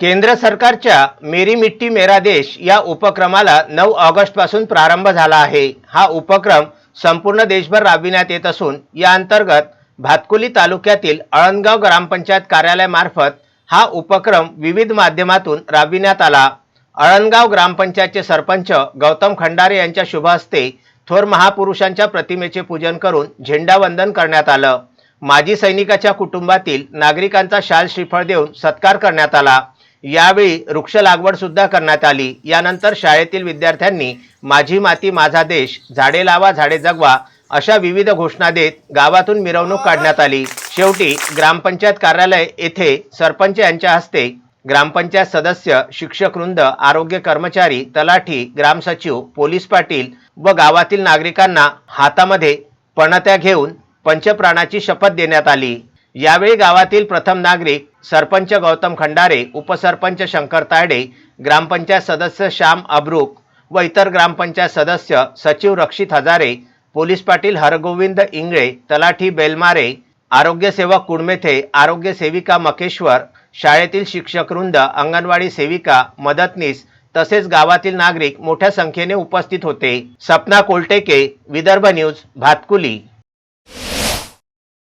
केंद्र सरकारच्या मेरी मिट्टी मेरा देश या उपक्रमाला नऊ ऑगस्टपासून प्रारंभ झाला आहे. हा उपक्रम संपूर्ण देशभर राबविण्यात येत असून या अंतर्गत भातकुली तालुक्यातील अळणगाव ग्रामपंचायत कार्यालयामार्फत हा उपक्रम विविध माध्यमातून राबविण्यात आला. अळणगाव ग्रामपंचायतचे सरपंच गौतम खंडारे यांच्या शुभ हस्ते थोर महापुरुषांच्या प्रतिमेचे पूजन करून झेंडावंदन करण्यात आलं. माजी सैनिकाच्या कुटुंबातील नागरिकांचा शाल श्रीफळ देऊन सत्कार करण्यात आला. यावेळी वृक्ष लागवड सुद्धा करण्यात आली. यानंतर शाळेतील विद्यार्थ्यांनी माझी माती माझा देश झाडे लावा झाडे जगवा अशा विविध घोषणा देत गावातून मिरवणूक काढण्यात आली. शेवटी ग्रामपंचायत कार्यालय येथे सरपंच यांच्या हस्ते ग्रामपंचायत सदस्य शिक्षक वृंद आरोग्य कर्मचारी तलाठी ग्रामसचिव पोलीस पाटील व गावातील नागरिकांना हातामध्ये पणत्या घेऊन पंचप्राणाची शपथ देण्यात आली. यावेळी गावातील प्रथम नागरिक सरपंच गौतम खंडारे उपसरपंच शंकर तायडे ग्रामपंचायत सदस्य श्याम अब्रुक व इतर ग्रामपंचायत सदस्य सचिव रक्षित हजारे पोलीस पाटील हरगोविंद इंगळे तलाठी बेलमारे आरोग्यसेवक कुडमेथे आरोग्य सेविका मकेश्वर शाळेतील शिक्षक वृंद अंगणवाडी सेविका मदतनीस तसेच गावातील नागरिक मोठ्या संख्येने उपस्थित होते. सपना कोलटेके विदर्भ न्यूज भातकुली.